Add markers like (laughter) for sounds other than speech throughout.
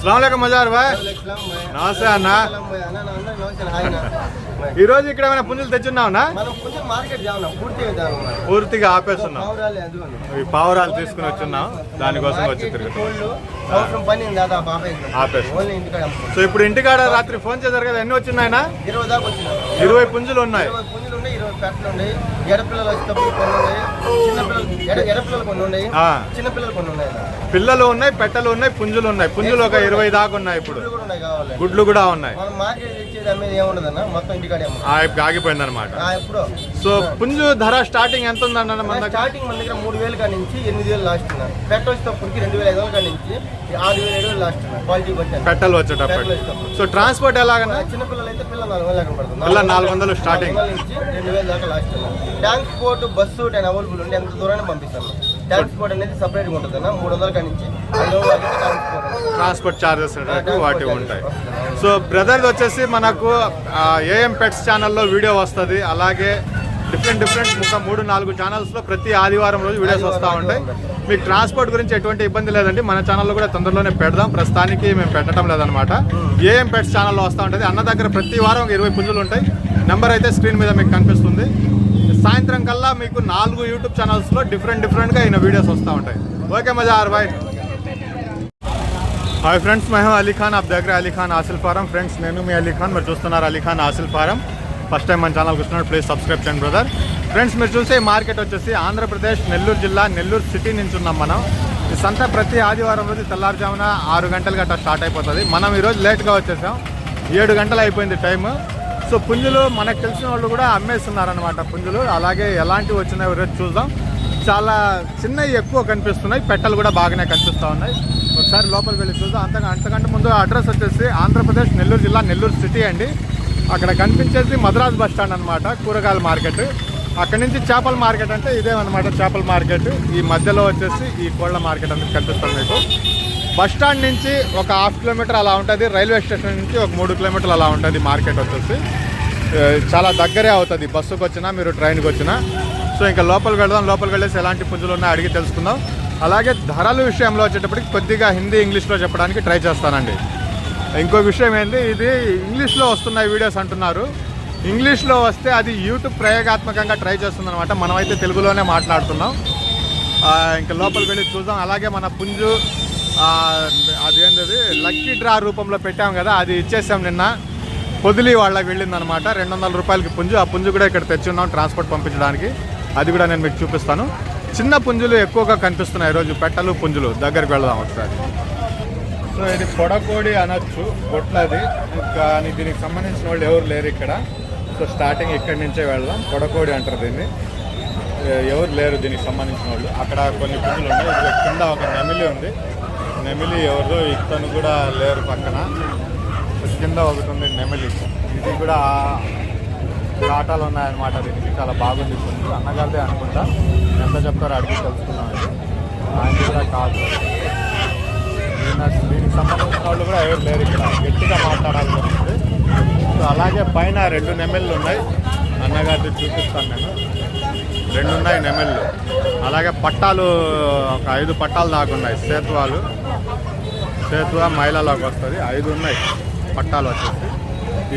అస్సలం మజార్ బాయ్ నమస్తే అన్న. ఈ రోజు ఇక్కడ ఏమైనా పుంజులు తెచ్చున్నావునా? పూర్తిగా ఆపేస్తున్నాం. ఈ పావురాలు తీసుకుని వచ్చున్నాం. దానికోసం వచ్చి తిరుగుతాం. సో ఇప్పుడు ఇంటికాడ రాత్రి ఫోన్ చేశారు కదా ఎన్ని వచ్చినాయనా ఇరవై పుంజులు ఉన్నాయి. ఎడపిల్లలు వచ్చేటప్పుడు కొన్ని ఉన్నాయి ఎడపిల్లలు కొన్ని ఉన్నాయి ఆ, చిన్న పిల్లలు కొన్ని ఉన్నాయి పిల్లలు ఉన్నాయి పెట్టలు ఉన్నాయి పుంజులు ఉన్నాయి. పుంజులు ఒక ఇరవై దాకా ఉన్నాయి ఇప్పుడు. గుడ్లు కూడా ఉన్నాయి. మనం మార్కెట్ ఆగిపోయింది అనమాట సో పుంజు ధర స్టార్టింగ్ ఎంత ఉందన్న మన స్టార్టింగ్ మన దగ్గర మూడు వేలు కాడి నుంచి ఎనిమిది వేలు లాస్ట్ పెట్ట వచ్చేటప్పటికి రెండు వేల ఐదు వందల కాడి నుంచి ఆరు వేల ఏడు వేలు లాస్ట్ క్వాలిటీ బట్టి పెట్టలు వచ్చేటప్పుడు. సో ట్రాన్స్పోర్ట్ ఎలాగన్నా? చిన్నపిల్లలు అయితే పిల్లలు నాలుగు వేలు పడుతుంది. పిల్ల నాలుగు వందలు స్టార్టింగ్ నుంచి రెండు వేల దాకా లాస్ట్ ట్రాన్స్పోర్ట్ బస్సు అవైలబుల్ ఉండి ఎంత దూరాన్ని పంపిస్తాను. ట్రాన్స్పోర్ట్ అనేది సపరేట్గా ఉంటుంది అన్న మూడు వందల నుంచి ట్రాన్స్పోర్ట్ చార్జెస్ వాటి ఉంటాయి. సో బ్రదర్ది వచ్చేసి మనకు ఏఎం పెట్స్ ఛానల్లో వీడియో వస్తుంది. అలాగే డిఫరెంట్ డిఫరెంట్ ఒక మూడు నాలుగు ఛానల్స్లో ప్రతి ఆదివారం రోజు వీడియోస్ వస్తూ ఉంటాయి. మీకు ట్రాన్స్పోర్ట్ గురించి ఎటువంటి ఇబ్బంది లేదండి. మన ఛానల్లో కూడా తొందరలోనే పెడదాం. ప్రస్తుతానికి మేము పెట్టడం లేదనమాట ఏఎం పెట్స్ ఛానల్లో వస్తూ ఉంటుంది. అన్న దగ్గర ప్రతి వారం ఇరవై పుంజులు ఉంటాయి. నెంబర్ అయితే స్క్రీన్ మీద మీకు కనిపిస్తుంది. సాయంత్రం కల్లా మీకు నాలుగు యూట్యూబ్ ఛానల్స్లో డిఫరెంట్ డిఫరెంట్గా ఈయన వీడియోస్ వస్తూ ఉంటాయి. ఓకే మజా ఆర్ బాయ్. హాయ్ ఫ్రెండ్స్ మేము అలీఖాన్ అబ్ ఆప్ దగ్గర అలీఖాన్ ఆసిల్ ఫారం. ఫ్రెండ్స్ నేను మీ అలీఖాన్ మీరు చూస్తున్నారు Alikhan Aseel farm. First time మన ఛానల్కి చూస్తున్నారు ప్లీజ్ సబ్స్క్రైబ్ చేయండి బ్రదర్ ఫ్రెండ్స్ మీరు చూసే మార్కెట్ వచ్చేసి ఆంధ్రప్రదేశ్ నెల్లూరు జిల్లా నెల్లూరు సిటీ నుంచి ఉన్నాం మనం. ఈ సంత ప్రతి ఆదివారం రోజు తెల్లారుజామున ఆరు గంటలు గట్టా స్టార్ట్ అయిపోతుంది. మనం ఈరోజు లేట్గా వచ్చేసాం. ఏడు గంటలు అయిపోయింది టైము సో పుంజులు మనకు తెలిసిన వాళ్ళు కూడా అమ్మేస్తున్నారనమాట పుంజులు. అలాగే ఎలాంటివి వచ్చినాయి ఈరోజు చూద్దాం. చాలా చిన్నవి ఎక్కువ కనిపిస్తున్నాయి. పెట్టలు కూడా బాగానే కనిపిస్తూ ఉన్నాయి. ఒకసారి లోపలికి వెళ్ళి చూద్దాం. అంతగా అంతకంటే ముందు అడ్రస్ వచ్చేసి ఆంధ్రప్రదేశ్ నెల్లూరు జిల్లా నెల్లూరు సిటీ అండి. అక్కడ కనిపించేసి మద్రాస్ బస్ స్టాండ్ అనమాట కూరగాయల మార్కెట్. అక్కడి నుంచి చేపల మార్కెట్ అంటే ఇదేమన్నమాట చేపల మార్కెట్. ఈ మధ్యలో వచ్చేసి ఈ కోళ్ళ మార్కెట్ అనేది కనిపిస్తుంది మీకు. బస్ స్టాండ్ నుంచి ఒక హాఫ్ కిలోమీటర్ అలా ఉంటుంది రైల్వే స్టేషన్ నుంచి ఒక మూడు కిలోమీటర్లు అలా ఉంటుంది మార్కెట్ వచ్చేసి. చాలా దగ్గరే అవుతుంది బస్సుకు వచ్చినా మీరు ట్రైన్కి వచ్చినా సో ఇంకా లోపలికి వెళ్దాం లోపలికి వెళ్ళేసి ఎలాంటి పుంజులు ఉన్నాయో అడిగి తెలుసుకుందాం. అలాగే ధరల విషయంలో వచ్చేటప్పటికి కొద్దిగా హిందీ ఇంగ్లీష్లో చెప్పడానికి ట్రై చేస్తానండి. ఇంకో విషయం ఏంటి ఇది ఇంగ్లీష్లో వస్తున్నాయి వీడియోస్ అంటున్నారు. ఇంగ్లీష్లో వస్తే అది యూట్యూబ్ ప్రయోగాత్మకంగా ట్రై చేస్తుందనమాట మనమైతే తెలుగులోనే మాట్లాడుతున్నాం. ఇంకా లోపలికి వెళ్ళి చూద్దాం. అలాగే మన పుంజు అదేంటది లక్కీ డ్రా రూపంలో పెట్టాం కదా అది ఇచ్చేసాం నిన్న. పొదిలి వాళ్ళకి వెళ్ళిందనమాట. రెండు వందల రూపాయలకి పుంజు. ఆ పుంజు కూడా ఇక్కడ తెచ్చున్నాం ట్రాన్స్పోర్ట్ పంపించడానికి. అది కూడా నేను మీకు చూపిస్తాను. చిన్న పుంజులు ఎక్కువగా కనిపిస్తున్నాయి ఈరోజు. పెట్టలు పుంజులు. దగ్గరికి వెళ్దాం ఒకసారి. సో ఇది పొడకోడి అనొచ్చు. గొట్లది కానీ దీనికి సంబంధించిన వాళ్ళు ఎవరు లేరు ఇక్కడ. సో స్టార్టింగ్ ఇక్కడి నుంచే వెళ్దాం. పొడకోడి అంటారు దీన్ని. ఎవరు లేరు దీనికి సంబంధించిన వాళ్ళు. అక్కడ కొన్ని పుంజులు ఉన్నాయి. కింద ఒక నెమిలి ఉంది. నెమిలి ఎవరిదో ఇతను కూడా లేరు పక్కన. కింద ఒకటి ఉంది నెమిలి. ఇది కూడా కాటాలు ఉన్నాయన్నమాట. దీనికి చాలా బాగుంది. ఇప్పుడు అన్నగారిదే అనుకుంటా. ఎంత చెప్తారో అడిగి తెలుసుకున్నామండి ఆయన కూడా కాదు. దీనికి సంబంధించిన వాళ్ళు కూడా ఎవరు లేరు ఇక్కడ. గట్టిగా మాట్లాడాల్సి సో అలాగే పైన రెండు నెమెళ్ళు ఉన్నాయి. అన్నగారిది చూపిస్తాను నేను. రెండు ఉన్నాయి నెమళ్ళు. అలాగే పట్టాలు ఒక ఐదు పట్టాలు దాకా ఉన్నాయి. సేతువాలు సేతువ మైలలోకి వస్తుంది. ఐదు ఉన్నాయి పట్టాలు వచ్చేసి.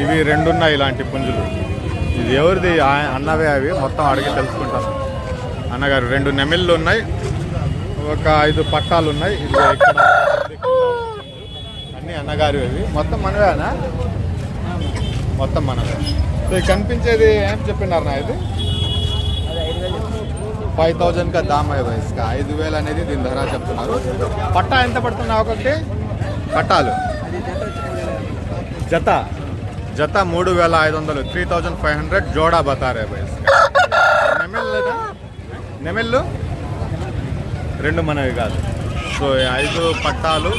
ఇవి రెండు ఉన్నాయి ఇలాంటి పుంజులు. ఇది ఎవరిది? అన్నవే అవి. మొత్తం అడిగి తెలుసుకుంటాను అన్నగారు రెండు నెమిళ్ళు ఉన్నాయి. ఒక ఐదు పట్టాలు ఉన్నాయి. ఇది ఇక్కడ అన్ని అన్నగారు ఇవి. మొత్తం మనవేనా? మొత్తం మనవే. సో ఇది కనిపించేది ఏం చెప్పినారు నా ఇది? ఫైవ్ థౌజండ్ కా దామ్ అయ్యే ఐదు వేలు అనేది దీని ధర చెప్తున్నారు. పట్టా ఎంత పడుతుంది ఒకటి పట్టాలు. జత. జత మూడు వేల ఐదు వందలు. త్రీ థౌజండ్ ఫైవ్ హండ్రెడ్ జోడా బతారే వయసు నెమెల్ లేదా? రెండు మనవి కాదు. సో ఈ ఐదు పట్టాలు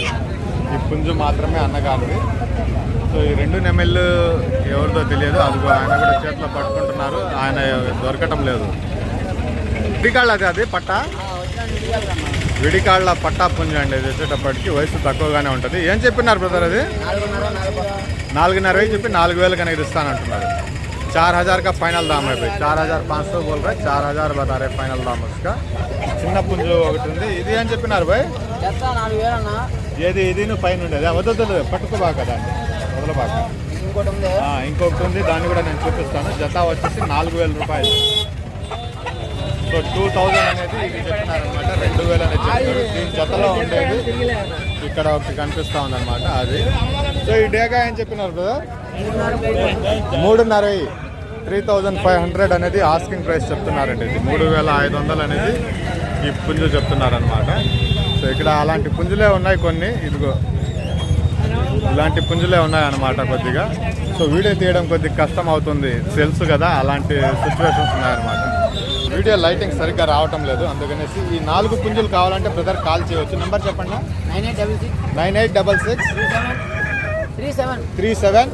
ఈ పుంజు మాత్రమే అన్నగానివి సో ఈ రెండు నెమెళ్ళు ఎవరిదో తెలియదు. అది ఆయన కూడా చేతిలో పట్టుకుంటున్నారు. ఆయన దొరకటం లేదు. విడికాళ్ళ అది అది పట్ట విడికాళ్ళ పట్టా పుంజు అండి ఇది వచ్చేటప్పటికి వయసు తక్కువగానే ఉంటుంది ఏం చెప్పినారు బ్రదర్ అది నాలుగున్నర వేలు చెప్పి నాలుగు వేలు కనుక ఇస్తానంటున్నారు चार हजार का फाइनल दाम है भाई चार हजार पाँच सौ बोल रहे चार हजार बता रहे फाइनल दाम उसका చిన్న పుంజు ఒకటి ఉంది ఇది ఏం చెప్పినారు భాయ్ చెత్త నాలుగు వేలు అన్న ఏది ఇది నువ్వు పైన ఉండేది వదలదు పట్టుకోబాక దాన్ని వదలబాక ఇంకోటి ఉంది ఆ, ఇంకొకటి ఉంది దాన్ని కూడా నేను చూపిస్తాను జత వచ్చేసి నాలుగు వేల రూపాయలు సో టూ థౌజండ్ అనేది ఇది చెప్తున్నారనమాట రెండు వేలు అనేది చెప్తారు దీని జతలో ఉండేది ఇక్కడ ఒకటి కనిపిస్తా ఉందన్నమాట అది. సో ఈ డేగా ఏం చెప్పినారు బ్రదర్ మూడున్నర త్రీ థౌజండ్ ఫైవ్ హండ్రెడ్ అనేది ఆస్కింగ్ ప్రైస్ చెప్తున్నారండి ఇది. మూడు వేల ఐదు వందలు అనేది ఈ పుంజు చెప్తున్నారనమాట సో ఇక్కడ అలాంటి పుంజులే ఉన్నాయి కొన్ని. ఇదిగో ఇలాంటి పుంజులే ఉన్నాయన్నమాట కొద్దిగా. సో వీడియో తీయడం కొద్దిగా కష్టం అవుతుంది. తెలుసు కదా అలాంటి సిచ్యువేషన్స్ ఉన్నాయన్నమాట. వీడియో లైటింగ్ సరిగ్గా రావటం లేదు. అందుకనేసి ఈ నాలుగు పుంజులు కావాలంటే బ్రదర్ కాల్ చేయవచ్చు. నెంబర్ చెప్పండి. Nine eight double six. Nine eight double six. Three seven. Three seven.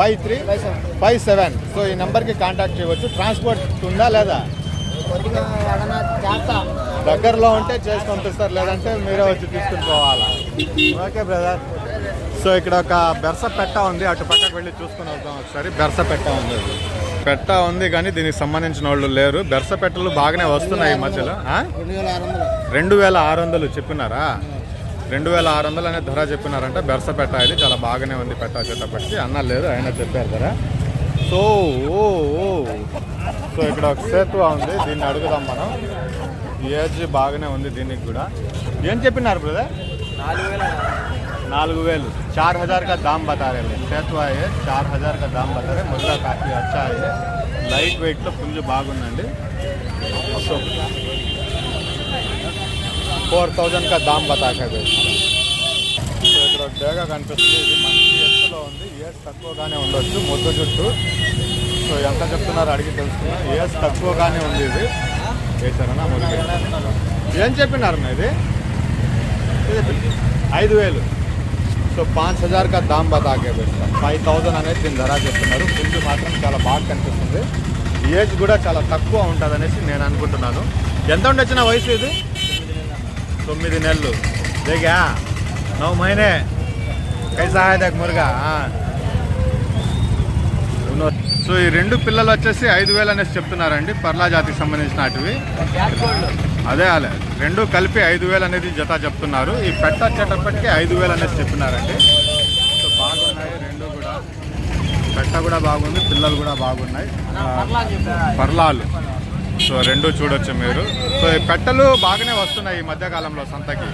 Five three. Five seven. So ఈ నెంబర్కి కాంటాక్ట్ చేయవచ్చు. ట్రాన్స్పోర్ట్ ఉందా లేదా? దగ్గరలో ఉంటే చేసి పంపిస్తారు. లేదంటే మీరే వచ్చి తీసుకుని పోవాలా ఓకే బ్రదర్. సో ఇక్కడ ఒక బెర్స పెట్ట ఉంది. అటు పక్కకు వెళ్ళి చూసుకుని వద్దాం ఒకసారి. బెర్స పెట్ట ఉంది. పెట్ట ఉంది కానీ దీనికి సంబంధించిన వాళ్ళు లేరు. బెర్స పెట్టలు బాగానే వస్తున్నాయి ఈ మధ్యలో రెండు వేల ఆరు వందలు చెప్పినారా? రెండు వేల ఆరు వందలు అనే ధర చెప్పినారంటే. బెర్స పెట్ట ఇది చాలా బాగానే ఉంది పెట్ట వచ్చేటప్పటికి అన్న లేదు ఆయన చెప్పారు ధర సో ఓ సో ఇక్కడ ఒక సేతువా ఉంది. దీన్ని అడుగుదాం మనం. ఏజ్ బాగానే ఉంది దీనికి కూడా. ఏం చెప్పినారు బ్రదర్ నాలుగు चार हजार का दाम बता रहे हैं सेतुआ है चार हजार का दाम बता रहे मुर्गा काफ़ी अच्छा है లైట్ వెయిట్లో పుంజు బాగుందండి సో ఫోర్ థౌజండ్ కా దామ్ బతాకా సో ఇక్కడ ఒక డేగా కనిపిస్తుంది ఇది మంచి ఎత్తులో ఉంది ఏజ్ తక్కువగానే ఉండొచ్చు ముద్దు జుట్టు సో ఎంత చెప్తున్నారో అడిగి తెలుసుకున్నా ఏజ్ తక్కువగానే ఉంది ఇది వేసారన్నా మురిగి ఏం చెప్పినారు అన్న ఇది ఇది ఐదు వేలు సో పాంచ్ హజార్ కా దామ్ బతాకే బెస్ట్ ఫైవ్ థౌజండ్ అనేది దీని ధర చెప్తున్నారు. ఫుడ్ మాత్రం చాలా బాగా కనిపిస్తుంది. ఏజ్ కూడా చాలా తక్కువ ఉంటుంది అనేసి నేను అనుకుంటున్నాను. ఎంత ఉండొచ్చిన వయసు ఇది? తొమ్మిది నెలలు. దేగా. నవ్వు మైనే. కైసా హై దేఖ్ మురుగా. సో ఈ రెండు పిల్లలు వచ్చేసి ఐదు వేలు అనేసి చెప్తున్నారండి. పర్లా జాతికి సంబంధించిన అటువి అదే అలే. రెండు కలిపి ఐదు వేలు అనేది జత చెప్తున్నారు. ఈ పెట్ట వచ్చేటప్పటికి ఐదు వేలు అనేసి చెప్పినారండి. సో బాగున్నాయి రెండు కూడా. పెట్ట కూడా బాగుంది పిల్లలు కూడా బాగున్నాయి. పర్లాలు సో రెండు చూడొచ్చు మీరు. సో ఈ పెట్టలు బాగానే వస్తున్నాయి ఈ మధ్యకాలంలో సంతకి.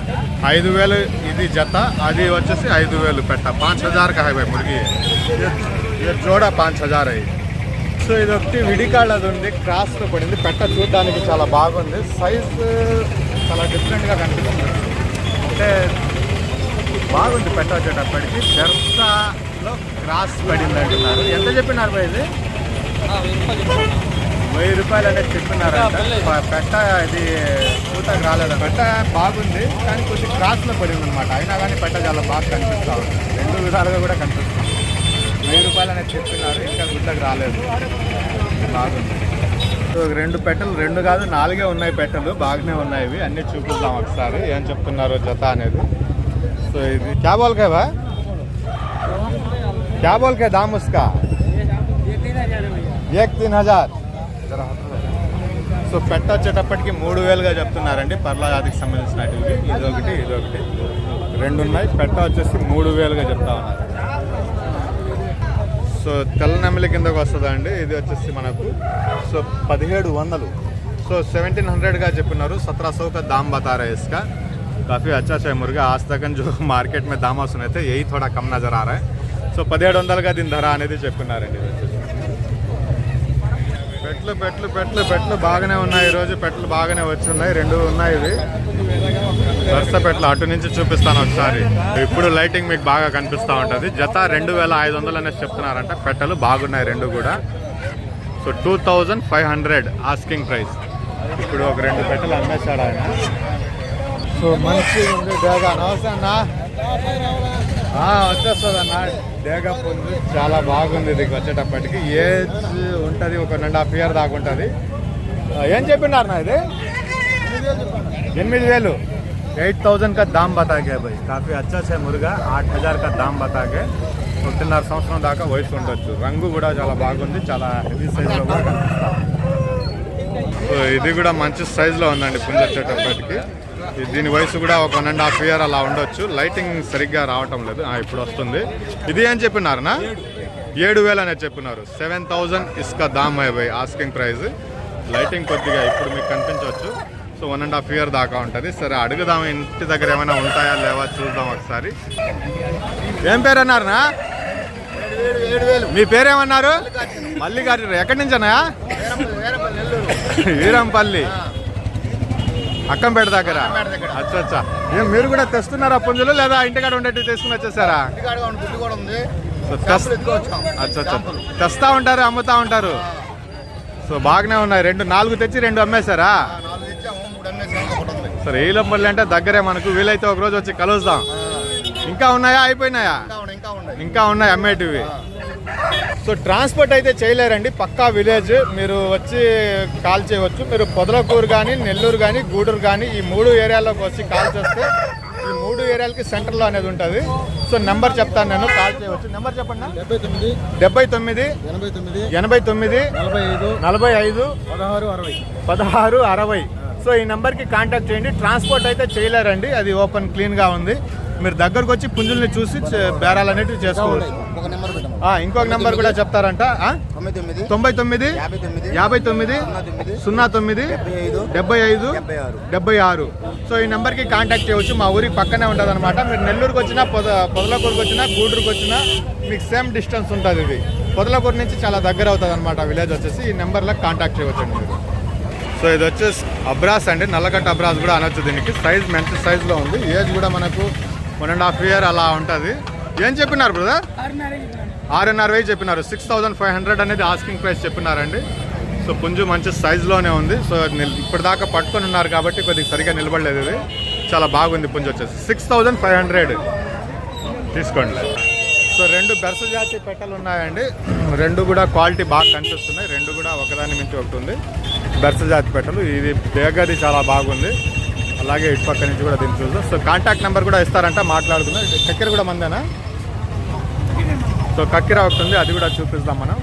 ఐదు వేలు ఇది జత అది వచ్చేసి ఐదు వేలు పెట్ట. పాంచ్ హజార్ కా హై భాయ్ మురిగి. ఇది జోడా పాంచ్ హజార్. అయ్యి సో ఇది ఒకటి విడికాళ్ళ అది ఉంది క్రాస్లో పడింది. పెట్ట చూడడానికి చాలా బాగుంది. సైజ్ చాలా డిఫరెంట్గా కనిపిస్తుంది. అంటే బాగుంది పెట్ట వచ్చేటప్పటికి. జెర్సాలో క్రాస్ పడింది అంటున్నారు ఎంత చెప్పినారు భయ్ ఇది? వెయ్యి రూపాయలు అనేది చెప్పినారంట. ప- పెట్ట ఇది చూతకు రాలేదు పెట్ట బాగుంది కానీ కొంచెం క్రాస్లో పడింది అనమాట అయినా కానీ పెట్ట చాలా బాగా కనిపిస్తూ ఉంది. రెండు విధాలుగా కూడా కనిపిస్తుంది. వెయ్యి రూపాయలు అనేది చెప్పినారు ఇంకా గుడ్లకు రాలేదు. బాగుంది. రెండు పెట్టలు రెండు కాదు నాలుగే ఉన్నాయి పెట్టలు బాగానే ఉన్నాయి ఇవి. అన్నీ చూపిద్దాం ఒకసారి ఏం చెప్తున్నారు జత అనేది. సో ఇది క్యా బోల్కే దాముస్కా? ఏక్ తీన్ హజార్. సో పెట్ట వచ్చేటప్పటికి మూడు వేలుగా చెప్తున్నారండి పర్లా జాతికి సంబంధించినటివి ఇదొకటి ఇదొకటి. రెండు ఉన్నాయి పెట్ట వచ్చేసి మూడు వేలుగా చెప్తా ఉన్నారు. సో తెల్ల నెమలి కిందకు వస్తుందా అండి ఇది వచ్చేసి మనకు సో పదిహేడు వందలు. సో సెవెంటీన్ హండ్రెడ్గా చెప్పినారు. సత్రా सौ का दाम बता रहे కాఫీ काफ़ी अच्छा है मुर्गा आज మార్కెట్ మీద దామ్ सुने थे यही కమ్ నజర్ नज़र आ సో పదిహేడు వందలుగా దీని ధర అనేది చెప్పున్నారండి పెట్లు పెట్లు పెట్లు పెట్లు బాగానే ఉన్నాయి. ఈరోజు పెట్లు బాగానే వచ్చి ఉన్నాయి రెండు ఉన్నాయి ఇవి. వరుస పెట్లు అటు నుంచి చూపిస్తాను ఒకసారి. ఇప్పుడు లైటింగ్ మీకు బాగా కనిపిస్తూ ఉంటుంది. జత రెండు వేల ఐదు వందలు అనేసి చెప్తున్నారంట. పెట్టలు బాగున్నాయి రెండు కూడా. So two thousand five hundred asking price. ఇప్పుడు ఒక రెండు పెట్టలు అమ్మేశాడు ఆయన. సో మంచి ఉంది డేగా. నమస్తే అన్న. వచ్చేస్తుంది అన్న. డేగా పుంజు చాలా బాగుంది ఇది వచ్చేటప్పటికి. ఏజ్ ఉంటుంది ఒక రెండు హాఫ్ ఇయర్ దాకా ఉంటుంది. ఏం చెప్పినారు నా ఇది? ఎనిమిది వేలు. एट थाउजेंड का दाम बता गया भाई। काफ़ी अच्छा से మురుగా ఆట్ హజార్ కా దామ్ బతాకే ఒకటిన్నర సంవత్సరం దాకా వయసు ఉండొచ్చు రంగు కూడా చాలా బాగుంది చాలా హెవీ సైజులో కూడా ఇది కూడా మంచి సైజులో ఉందండి పుంజొచ్చేటప్పటికి దీని వయసు కూడా ఒక వన్ అండ్ హాఫ్ ఇయర్ అలా ఉండొచ్చు లైటింగ్ సరిగ్గా రావటం లేదు ఇప్పుడు వస్తుంది ఇది ఏం చెప్పినారనా ఏడు వేలు అనేది చెప్పినారు సెవెన్ థౌజండ్ ఇస్కా దామ్ అయ్యాయి ఆస్కింగ్ ప్రైజ్ లైటింగ్ కొద్దిగా ఇప్పుడు మీకు కనిపించవచ్చు so one and half year దాకా ఉంటుంది. సరే అడుగుదాం ఇంటి దగ్గర ఏమైనా ఉంటాయా లేవా చూద్దాం ఒకసారి. ఏం పేరు అన్నారనా మీ పేరేమన్నారు? మల్లికార్జున ఎక్కడి నుంచి అన్నా వీరంపల్లి. అక్కంపేట దగ్గర. అచ్చా అచ్చా. ఏం మీరు కూడా తెస్తున్నారా పుంజులు? లేదా ఇంటికాడ ఉండేటి తీసుకుని వచ్చేసారా? కూడా ఉంది సో అచ్చా అచ్చా. తెస్తా ఉంటారు అమ్ముతా ఉంటారు. సో బాగానే ఉన్నాయి. రెండు నాలుగు తెచ్చి రెండు అమ్మేశారా నాలుగు తెచ్చాము మూడు అమ్మేసాము ఒకటి ఉంది సరే ఈలంపల్లి అంటే దగ్గరే మనకు. వీలైతే ఒక రోజు వచ్చి కలుద్దాం. ఇంకా ఉన్నాయా? అయిపోయినాయా? ఇంకా ఉన్నాయి ఇంకా ఉన్నాయి. ఇంకా ఉన్నాయి అమ్మేటివి. సో ట్రాన్స్పోర్ట్ అయితే చేయలేరండి. పక్కా విలేజ్. మీరు వచ్చి కాల్ చేయవచ్చు. మీరు పొదలకూరు కానీ నెల్లూరు కానీ గూడూరు కానీ ఈ మూడు ఏరియాలోకి వచ్చి కాల్ చేస్తే ఈ మూడు ఏరియాలకి సెంటర్లో అనేది ఉంటుంది. సో నెంబర్ చెప్తాను నేను. కాల్ చేయవచ్చు. నెంబర్ చెప్పండి. డెబ్బై తొమ్మిది డెబ్బై తొమ్మిది ఎనభై తొమ్మిది ఎనభై తొమ్మిది నలభై ఐదు నలభై ఐదు పదహారు అరవై. పదహారు అరవై. సో ఈ నెంబర్కి కాంటాక్ట్ చేయండి. ట్రాన్స్పోర్ట్ అయితే చేయలేరండి. అది ఓపెన్ క్లీన్గా ఉంది. మీరు దగ్గరకు వచ్చి పుంజుల్ని చూసి బేరాలు అనేటివి చేసుకోవచ్చు. ఇంకొక నెంబర్ కూడా చెప్తారంట. తొంభై తొమ్మిది యాభై తొమ్మిది సున్నా తొమ్మిది డెబ్బై ఐదు డెబ్బై ఆరు. సో ఈ నెంబర్కి కాంటాక్ట్ చేయవచ్చు. మా ఊరికి పక్కనే ఉంటుంది అనమాట మీరు నెల్లూరుకి వచ్చినా పొద పొదలకూరుకి వచ్చినా గూడూరుకి వచ్చినా మీకు సేమ్ డిస్టెన్స్ ఉంటుంది ఇది. పొదలకూరు నుంచి చాలా దగ్గర అవుతుంది అనమాట విలేజ్ వచ్చేసి. ఈ నెంబర్లో కాంటాక్ట్ చేయవచ్చు మీరు. సో ఇది వచ్చేసి అబ్రాస్ అండి. నల్లగట్ట అబ్రాస్ కూడా అనొచ్చు దీనికి. సైజ్ మంచి సైజులో ఉంది. ఏజ్ కూడా మనకు వన్ అండ్ హాఫ్ ఇయర్ అలా ఉంటుంది. ఏం చెప్పినారు బ్రదర్ ఆరున్నర వేలు చెప్పినారు. సిక్స్ థౌజండ్ ఫైవ్ హండ్రెడ్ అనేది ఆస్కింగ్ ప్రైస్ చెప్పినారండి. సో పుంజు మంచి సైజులోనే ఉంది. సో ఇప్పటిదాకా పట్టుకొని ఉన్నారు కాబట్టి కొద్దిగా సరిగా నిలబడలేదు ఇది. చాలా బాగుంది పుంజు వచ్చేసి. సిక్స్ థౌజండ్ ఫైవ్ హండ్రెడ్ తీసుకోండి. సో రెండు బెరస జాతి పెట్టలు ఉన్నాయండి. రెండు కూడా క్వాలిటీ బాగా కనిపిస్తున్నాయి. రెండు కూడా ఒకదాని మించి ఒకటి ఉంది. బెరస జాతి పెట్టలు. ఇది బేగది చాలా బాగుంది. అలాగే ఇటు పక్క నుంచి కూడా దీన్ని చూద్దాం. సో కాంటాక్ట్ నెంబర్ కూడా ఇస్తారంట మాట్లాడుకుందాం. కక్కెర చక్కెర కూడా మందేనా? సో కక్కెర ఒకటి ఉంది అది కూడా చూపిస్తాం మనం.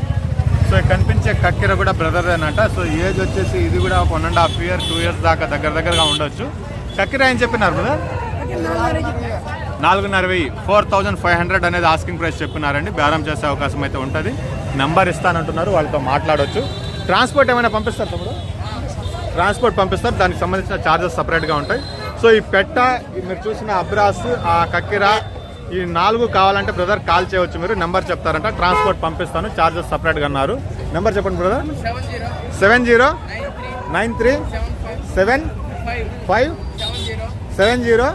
సో కనిపించే కక్కెర కూడా బ్రదర్ అంట సో ఏజ్ వచ్చేసి ఇది కూడా ఒక one and half year two years దాకా దగ్గర దగ్గరగా ఉండొచ్చు. కక్కెర ఏం చెప్పినారు బ్రదర్ నాలుగున్నర వెయ్యి ఫోర్ థౌజండ్ ఫైవ్ హండ్రెడ్ అనేది ఆస్కింగ్ ప్రైస్ చెప్పినారండి బేరం చేసే అవకాశం అయితే ఉంటుంది. నంబర్ ఇస్తానంటున్నారు వాళ్ళతో మాట్లాడవచ్చు ట్రాన్స్పోర్ట్ ఏమైనా పంపిస్తారు తమ్ముడు? ట్రాన్స్పోర్ట్ పంపిస్తారు దానికి సంబంధించిన ఛార్జెస్ సపరేట్గా ఉంటాయి. సో ఈ పెట్ట మీరు చూసిన అబ్రాస్ ఆ కక్కిర ఈ నాలుగు కావాలంటే బ్రదర్ కాల్ చేయవచ్చు మీరు. నెంబర్ చెప్తారంట ట్రాన్స్పోర్ట్ పంపిస్తాను ఛార్జెస్ సపరేట్గా అన్నారు. నెంబర్ చెప్పండి brother seven zero nine three seven five seven zero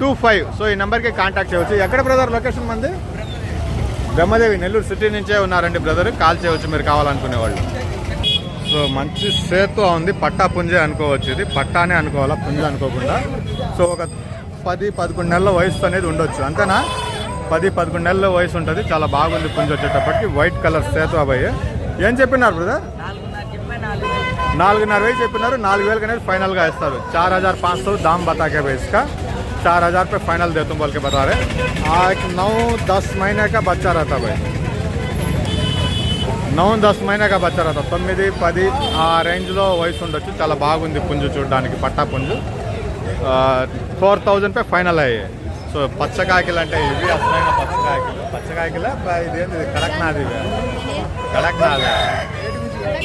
two five. So ఈ నెంబర్కి కాంటాక్ట్ చేయవచ్చు. ఎక్కడ బ్రదర్ లొకేషన్ మంది? బ్రహ్మదేవి నెల్లూరు సిటీ నుంచే ఉన్నారండి బ్రదర్. కాల్ చేయవచ్చు మీరు కావాలనుకునే వాళ్ళు సో మంచి సేతు ఉంది. పట్టా పుంజే అనుకోవచ్చు ఇది. పట్టానే అనుకోవాలా పుంజ అనుకోకుండా. సో ఒక పది పదకొండు నెలల వయసు అనేది ఉండొచ్చు. అంతేనా? పది పదకొండు నెలల వయసు ఉంటుంది. చాలా బాగుంది పుంజ వచ్చేటప్పటికి. వైట్ కలర్ సేతు అబ్బాయి. ఏం చెప్పినారు బ్రదర్? నాలుగున్నర వేలు చెప్పినారు. నాలుగు వేలకు అనేది ఫైనల్గా ఇస్తారు చార్ హజార్ పాంచ్ సో దామ్ బతాకే బేస్కా. चार हजार पे फाइनल दे तुम बोल के बता रहे आज नौ दस महीने का बच्चा रहता भाई నౌ దస్ మైనా బచ్చా రథ తొమ్మిది పది ఆ రేంజ్లో వయసు ఉండొచ్చు చాలా బాగుంది పుంజు చూడడానికి పట్టా పుంజు ఫోర్ థౌజండ్ పే ఫైనల్ అయ్యాయి సో పచ్చకాయకిలు అంటే ఇవి అసలైన పచ్చకాయకిలు పచ్చకాయకిల ఇదేంటి కడక్నాథ్ ఇవి కడక్నాథ్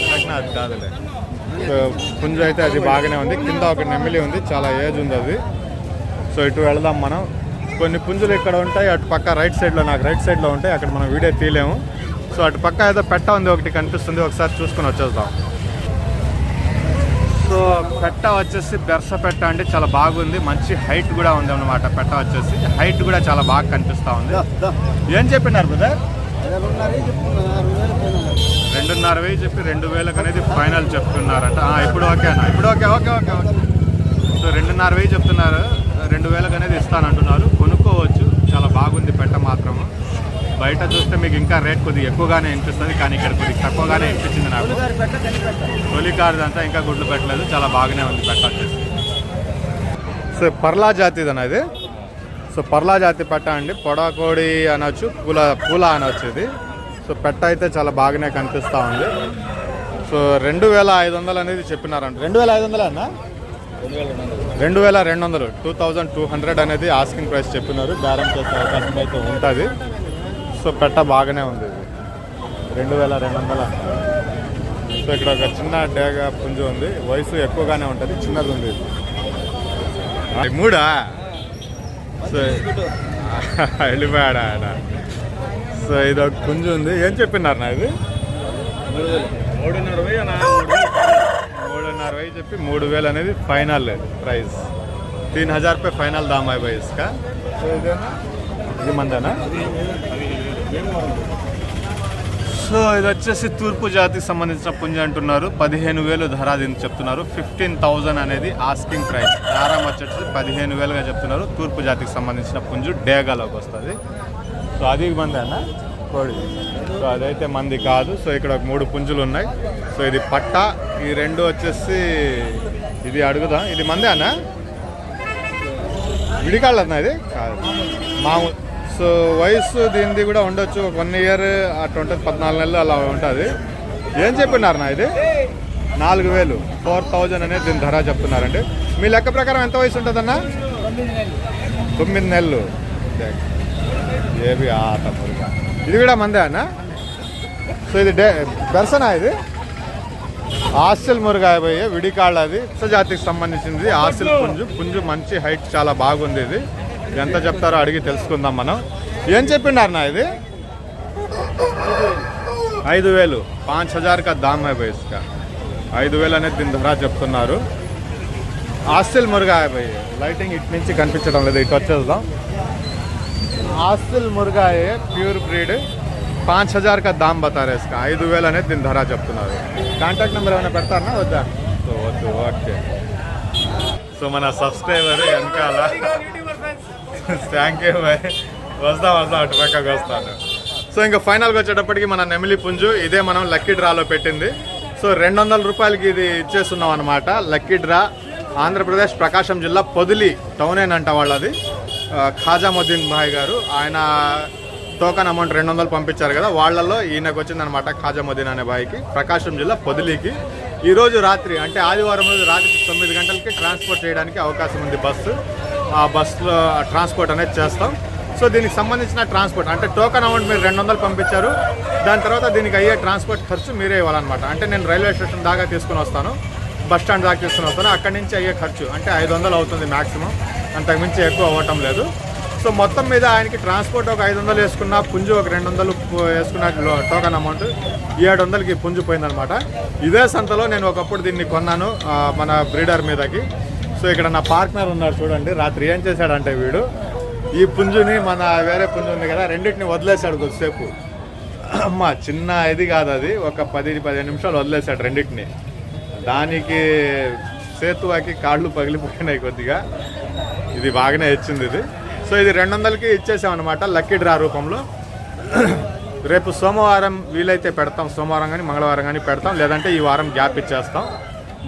కడక్నాథ్ కాదులే సో పుంజు అయితే అది బాగానే ఉంది కింద ఒక నెమిలి ఉంది చాలా ఏజ్ ఉంది అది సో ఇటు వెళదాం మనం. కొన్ని పుంజులు ఇక్కడ ఉంటాయి అటు పక్క రైట్ సైడ్లో నాకు రైట్ సైడ్లో ఉంటాయి అక్కడ మనం వీడియో తీయలేము. సో అటు పక్క ఏదో పెట్ట ఉంది ఒకటి కనిపిస్తుంది ఒకసారి చూసుకొని వచ్చేద్దాం. సో పెట్ట వచ్చేసి బెర్స పెట్ట అంటే చాలా బాగుంది. మంచి హైట్ కూడా ఉంది అన్నమాట పెట్ట వచ్చేసి. హైట్ కూడా చాలా బాగా కనిపిస్తూ ఉంది. ఏం చెప్పినారు బ్రదర్? రెండున్నర వెయ్యి చెప్పి రెండు వేలకు అనేది ఫైనల్ చెప్తున్నారంట. ఇప్పుడు ఓకేనా? ఇప్పుడు okay okay okay okay. So రెండున్నర వెయ్యి చెప్తున్నారు రెండు వేలకు అనేది ఇస్తానంటున్నారు. కొనుక్కోవచ్చు. చాలా బాగుంది పెట్ట మాత్రము. బయట చూస్తే మీకు ఇంకా రేట్ కొద్దిగా ఎక్కువగానే అనిపిస్తుంది కానీ ఇక్కడ కొద్దిగా తక్కువగానే అనిపించింది నాకు. తొలి అంతా ఇంకా గుడ్లు పెట్టలేదు. చాలా బాగానే ఉంది పెట్ట వచ్చేసి. సో పర్లా జాతిది అనేది సో పర్లా జాతి పెట్ట అండి. పొడకోడి అనొచ్చు పూల పూల అనొచ్చు ఇది. సో పెట్ట అయితే చాలా బాగానే కనిపిస్తూ ఉంది. సో రెండు వేల ఐదు వందలు అనేది చెప్పినారంట. రెండు వేల ఐదు వందలు అన్నా? రెండు వేల రెండు వందలు. టూ థౌజండ్ టూ హండ్రెడ్ అనేది ఆస్కింగ్ ప్రైస్ చెప్పినారు. బేరం చేసే అవకాశం అయితే ఉంటుంది. సో పెట్ట బాగానే ఉంది ఇది. రెండు వేల రెండు వందల. సో ఇక్కడ ఒక చిన్న డేగ పుంజు ఉంది. వయసు ఎక్కువగానే ఉంటుంది. చిన్నది ఉంది ఇది. మూడా? సో (laughs) వెళ్ళిపోయాడా ఆడ సో ఇది ఒక పుంజు ఉంది. ఏం చెప్పినారు నా ఇది? మూడున్నర వెయ్యి చెప్పి మూడు వేలు అనేది ఫైనల్ ప్రైస్ तीन हजार पे फाइनल दाम है भाई इसका तो ఇదేనా ఇది మందేనా సో ఇది వచ్చేసి తూర్పు జాతికి సంబంధించిన పుంజ అంటున్నారు పదిహేను వేలు ధర దీనికి చెప్తున్నారు ఫిఫ్టీన్ థౌజండ్ అనేది ఆస్కింగ్ ప్రైస్ దారం వచ్చేసి పదిహేను వేలుగా చెప్తున్నారు తూర్పు జాతికి సంబంధించిన పుంజు డేగాలోకి వస్తుంది సో అది మంది అన్న కోడి సో అదైతే మంది కాదు సో ఇక్కడ ఒక మూడు పుంజులు ఉన్నాయి సో ఇది పట్ట ఈ రెండు వచ్చేసి ఇది అడుగుదా? ఇది మందే అన్న విడికాళ్ళు ఇది? కాదు. మాము సో వయసు దీనిది కూడా ఉండొచ్చు. ఒక వన్ ఇయర్ అటు ఉంటుంది పద్నాలుగు నెలలు అలా ఉంటుంది. ఏం చెప్పినారు నా ఇది? నాలుగు వేలు. ఫోర్ థౌజండ్ అనేది దీని ధర చెప్తున్నారండి. మీ లెక్క ప్రకారం ఎంత వయసు ఉంటుందన్నా? తొమ్మిది నెలలు. ఏవి ఆ మురుగా. ఇది కూడా మందే అన్న సో ఇది డే బెర్సనా ఇది? హాస్టల్ మురుగాయబోయే విడికాళ్ళ అది. జాతికి సంబంధించింది హాస్టల్ పుంజు. పుంజు మంచి హైట్ చాలా బాగుంది ఇది. ఎంత చెప్తారో అడిగి తెలుసుకుందాం మనం. ఏం చెప్పిండారు నా ఇది? ఐదు వేలు. పాంచ్ హజార్ కా దామ్ హై ఐదు వేలు అనేది దీని ధర చెప్తున్నారు. హాస్టల్ మురుగాయబోయే. లైటింగ్ ఇటు నుంచి కనిపించడం లేదు. ఇటు వచ్చేద్దాం. హాస్టల్ మురుగాయే ప్యూర్ బ్రీడ్. పాంచ్ హజార్ కా దామ్ బతారే ఇస్కా ఐదు వేలు అనేది దీని ధర చెప్తున్నారు కాంటాక్ట్ నెంబర్ ఏమైనా పెడతారా వద్దా సో వద్దు ఓకే సో మన సబ్స్క్రైబర్ వెనకాల థ్యాంక్ యూ బాయ్ వస్తాం వస్తాం అటు పక్కకు వస్తాను సో ఇంకా ఫైనల్గా వచ్చేటప్పటికి మన నెమిలి పుంజు ఇదే మనం లక్కీ డ్రాలో పెట్టింది సో రెండు వందల రూపాయలకి ఇది ఇచ్చేస్తున్నాం అనమాట లక్కీ డ్రా ఆంధ్రప్రదేశ్ ప్రకాశం జిల్లా పొదిలి టౌన్ ఏనంట వాళ్ళది। ఖాజాముద్దీన్ భాయ్ గారు ఆయన టోకన్ అమౌంట్ రెండు వందలు పంపించారు కదా వాళ్ళల్లో ఈయనకు వచ్చిందనమాట ఖాజాముద్దీన్ అనే బాయికి ప్రకాశం జిల్లా పొదిలికి. ఈరోజు రాత్రి అంటే ఆదివారం రోజు రాత్రి తొమ్మిది గంటలకి ట్రాన్స్పోర్ట్ చేయడానికి అవకాశం ఉంది బస్సు. ఆ బస్సులో ట్రాన్స్పోర్ట్ అనేది చేస్తాం. సో దీనికి సంబంధించిన ట్రాన్స్పోర్ట్ అంటే టోకన్ అమౌంట్ మీరు రెండు వందలు పంపించారు. దాని తర్వాత దీనికి అయ్యే ట్రాన్స్పోర్ట్ ఖర్చు మీరే ఇవ్వాలన్నమాట. అంటే నేను రైల్వే స్టేషన్ దాకా తీసుకుని వస్తాను. బస్ స్టాండ్ దాకా తీసుకుని వస్తాను. అక్కడి నుంచి అయ్యే ఖర్చు అంటే ఐదు వందలు అవుతుంది మ్యాక్సిమం అంతకుమించి ఎక్కువ అవ్వటం లేదు. సో మొత్తం మీద ఆయనకి ట్రాన్స్పోర్ట్ ఒక ఐదు వందలు వేసుకున్న పుంజు ఒక రెండు వందలు వేసుకున్న టోకన్ అమౌంట్ ఏడు వందలకి పుంజు పోయిందనమాట ఇదే సంతలో నేను ఒకప్పుడు దీన్ని కొన్నాను మన బ్రీడర్ మీదకి. సో ఇక్కడ నా పార్ట్నర్ ఉన్నాడు చూడండి రాత్రి ఏం చేశాడంటే వీడు ఈ పుంజుని మన వేరే పుంజు ఉంది కదా రెండింటిని వదిలేశాడు కొద్దిసేపు. అమ్మ చిన్న ఇది కాదు అది ఒక పది పదిహేను నిమిషాలు వదిలేశాడు రెండింటిని. దానికి సేతువాకి కాళ్ళు పగిలిపోయినాయి కొద్దిగా. ఇది బాగానే ఇచ్చింది ఇది. సో ఇది రెండు వందలకి ఇచ్చేసాం అనమాట లక్కీ డ్రా రూపంలో. (clears throat) రేపు సోమవారం వీలైతే పెడతాం సోమవారం కానీ మంగళవారం కానీ పెడతాం లేదంటే ఈ వారం గ్యాప్ ఇచ్చేస్తాం.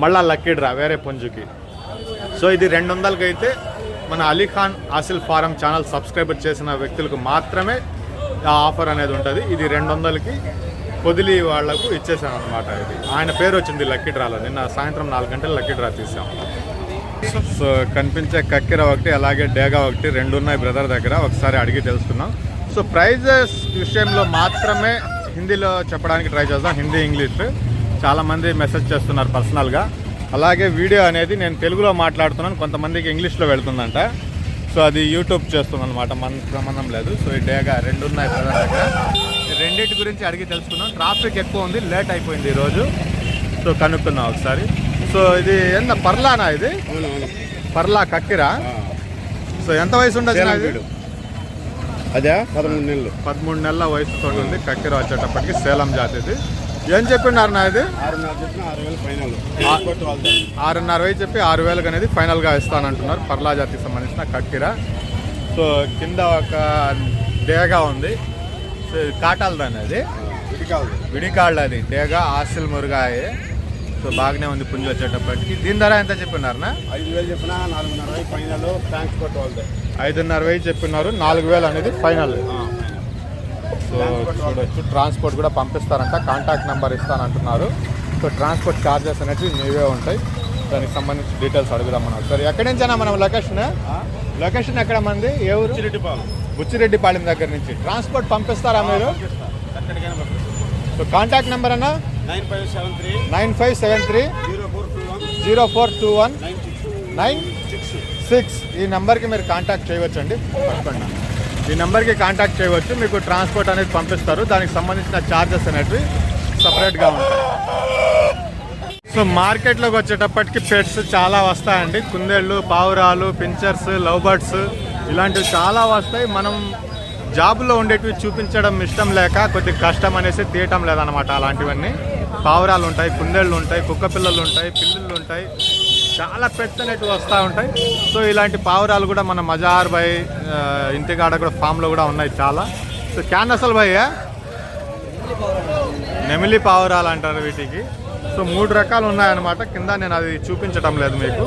మళ్ళీ లక్కీ డ్రా వేరే పుంజుకి. సో ఇది రెండు వందలకి అయితే మన Alikhan Aseel farm channel subscriber చేసిన వ్యక్తులకు మాత్రమే ఆ ఆఫర్ అనేది ఉంటుంది. ఇది రెండు వందలకి పొదిలి వాళ్ళకు ఇచ్చేసాను అనమాట ఇది. ఆయన పేరు వచ్చింది లక్కీ డ్రాలో. నిన్న సాయంత్రం నాలుగు గంటలు లక్కీ డ్రా తీసాం. సో కనిపించే కక్కెర ఒకటి అలాగే డేగా ఒకటి రెండు ఉన్నాయి బ్రదర్ దగ్గర. ఒకసారి అడిగి తెలుసుకున్నాం సో ప్రైజెస్ విషయంలో మాత్రమే హిందీలో చెప్పడానికి ట్రై చేద్దాం. హిందీ ఇంగ్లీష్ చాలామంది మెసేజ్ చేస్తున్నారు పర్సనల్గా. అలాగే వీడియో అనేది నేను తెలుగులో మాట్లాడుతున్నాను కొంతమందికి ఇంగ్లీష్లో వెళ్తుందంట. సో అది యూట్యూబ్ చేస్తుంది అనమాట మన సంబంధం లేదు. సో ఈ డేగా రెండు ఉన్నాయి బ్రదర్ దగ్గర. ఈ రెండింటి గురించి అడిగి తెలుసుకున్నాం ట్రాఫిక్ ఎక్కువ ఉంది లేట్ అయిపోయింది ఈరోజు. సో కనుక్కుందాం ఒకసారి. సో ఇది ఎంత? పర్లానా ఇది? పర్లా కక్కిరా. సో ఎంత వయసు ఉండదు. అదే పదమూడు నెలలు. పదమూడు నెలల వయసుతో ఉంది కక్కిర వచ్చేటప్పటికి సేలం జాతి ఇది. ఏం చెప్పినారు నా ఇది? ఆరున్నర వేలు వేలు చెప్పి ఆరు వేలకు అనేది ఫైనల్గా ఇస్తానంటున్నారు. పర్లా జాతికి సంబంధించిన కక్కిర. సో కింద ఒక డేగా ఉంది. సో కాటాలది కాదు విడికాళ్ళు అది డేగా ఆసిల్ మురుగాయే. సో బాగానే ఉంది పుంజు వచ్చేటప్పటికి. దీని ధర ఎంత చెప్పినారనా ఐదు వేలు చెప్పిన నాలుగున్నర ఫైనల్. ట్రాన్స్పోర్ట్ వాళ్ళది ఐదున్నర వేలు చెప్పినారు నాలుగు వేలు అనేది ఫైనల్. సో చూడొచ్చు. ట్రాన్స్పోర్ట్ కూడా పంపిస్తారంట. కాంటాక్ట్ నెంబర్ ఇస్తానంటున్నారు. సో ట్రాన్స్పోర్ట్ ఛార్జెస్ అనేవి మీవే ఉంటాయి. దానికి సంబంధించి డీటెయిల్స్ అడుగుదాం మనం ఒకసారి ఎక్కడి నుంచైనా మనం లొకేషన్? లొకేషన్ ఎక్కడ మంది? ఏ ఊరు? చిరెడ్డిపాలెం బుచ్చిరెడ్డిపాళెం దగ్గర నుంచి. ట్రాన్స్పోర్ట్ పంపిస్తారా మీరు? సో కాంటాక్ట్ నెంబర్ అన్న? Nine five seven three zero four two one zero four two one nine six six ఈ నెంబర్కి మీరు కాంటాక్ట్ చేయవచ్చు అండి పట్టుకోండి ఈ నెంబర్కి కాంటాక్ట్ చేయవచ్చు. మీకు ట్రాన్స్పోర్ట్ అనేది పంపిస్తారు. దానికి సంబంధించిన ఛార్జెస్ అనేటివి సపరేట్గా ఉంటాయి. సో మార్కెట్లోకి వచ్చేటప్పటికి పెట్స్ చాలా వస్తాయండి. కుందేళ్ళు పావురాలు పించర్స్ లవ్ బర్డ్స్ ఇలాంటివి చాలా వస్తాయి. మనం జాబులో ఉండేటివి చూపించడం ఇష్టం లేక కొద్దిగా కష్టం అనేసి తీయటం లేదనమాట అలాంటివన్నీ. పావురాలు ఉంటాయి కుందేళ్ళు ఉంటాయి కుక్క పిల్లలు ఉంటాయి పిల్లులు ఉంటాయి చాలా పెట్స్ అనేటివి వస్తూ ఉంటాయి. సో ఇలాంటి పావురాలు కూడా మన మజార్ బై ఇంటికాడ కూడా ఫామ్లో కూడా ఉన్నాయి చాలా. సో క్యాన్ అసలు భయ్యా నెమిలి పావురాలు అంటారు వీటికి. సో మూడు రకాలు ఉన్నాయన్నమాట కింద నేను అది చూపించడం లేదు మీకు.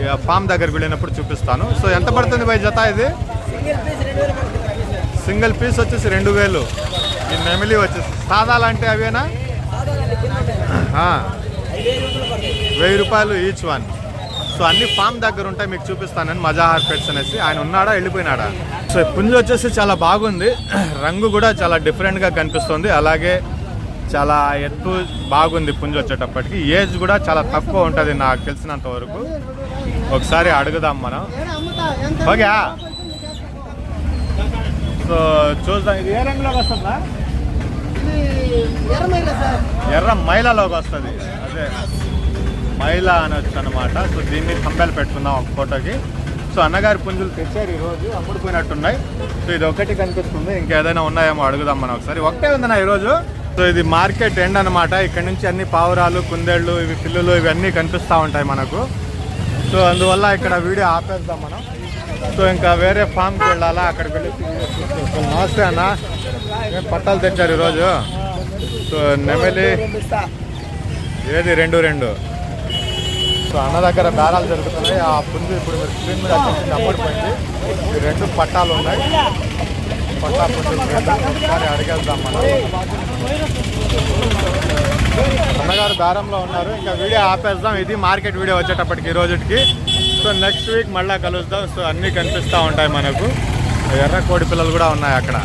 ఇక ఫామ్ దగ్గరికి వెళ్ళినప్పుడు చూపిస్తాను. సో ఎంత పడుతుంది బై జత ఇది? సింగిల్ పీస్ వచ్చేసి రెండు వేలు. ఈ నెమిలి వచ్చేసి. సాదాలు అంటే అవేనా? వెయ్యి రూపాయలు ఈచ్ వన్ సో అన్ని ఫామ్ దగ్గర ఉంటాయి మీకు చూపిస్తానని మజాహార్ పెట్స్ అనేసి. ఆయన ఉన్నాడా వెళ్ళిపోయినాడా? సో ఈ పుంజు వచ్చేసి చాలా బాగుంది. (clears throat) రంగు కూడా చాలా డిఫరెంట్గా కనిపిస్తుంది. అలాగే చాలా ఎత్తు బాగుంది పుంజు వచ్చేటప్పటికి. ఏజ్ కూడా చాలా తక్కువ ఉంటుంది నాకు తెలిసినంత వరకు. ఒకసారి అడుగుదాం మనం. ఓకే సో చూద్దాం ఇది ఏ రంగులోకి వస్తుందా? ఎర్ర మైలలోకి వస్తుంది. అదే. మైల అనొచ్చు అనమాట సో దీన్ని కంపెల్ పెట్టుకుందాం ఒక ఫోటోకి. సో అన్నగారి పుంజులు తెచ్చారు ఈరోజు అమ్ముడుపోయినట్టున్నాయి. సో ఇది ఒకటి కనిపిస్తుంది. ఇంకేదైనా ఉన్నాయేమో అడుగుదాం మనం ఒకసారి. ఒకటే ఉందన్నా ఈరోజు. సో ఇది మార్కెట్ ఎండ్ అనమాట ఇక్కడ నుంచి అన్ని పావురాలు కుందేళ్ళు ఇవి పిల్లులు ఇవన్నీ కనిపిస్తూ ఉంటాయి మనకు. సో అందువల్ల ఇక్కడ వీడియో ఆపేద్దాం మనం. సో ఇంకా వేరే ఫామ్కి వెళ్ళాలా? అక్కడికి వెళ్ళి నమస్తే అన్న. పట్టాలు తెచ్చారు ఈరోజు? సో నెమలి ఏది? రెండు రెండు. సో అన్న దగ్గర బేరాలు జరుగుతున్నాయి. ఆ పుంజు ఇప్పుడు మీరు స్క్రీన్ మీద వచ్చేసి అమ్ముడిపోయింది ఈ రెండు పట్టాలు ఉన్నాయి. పట్టా పుంజులు ఒకసారి అడిగేద్దాం మనం. అన్నగారు బేరంలో ఉన్నారు. ఇంకా వీడియో ఆపేద్దాం. ఇది మార్కెట్ వీడియో వచ్చేటప్పటికి ఈ రోజుకి. సో నెక్స్ట్ వీక్ మళ్ళీ కలుస్తాం సో అన్నీ కనిపిస్తూ ఉంటాయి మనకు. ఎర్ర కోడి పిల్లలు కూడా ఉన్నాయి అక్కడ.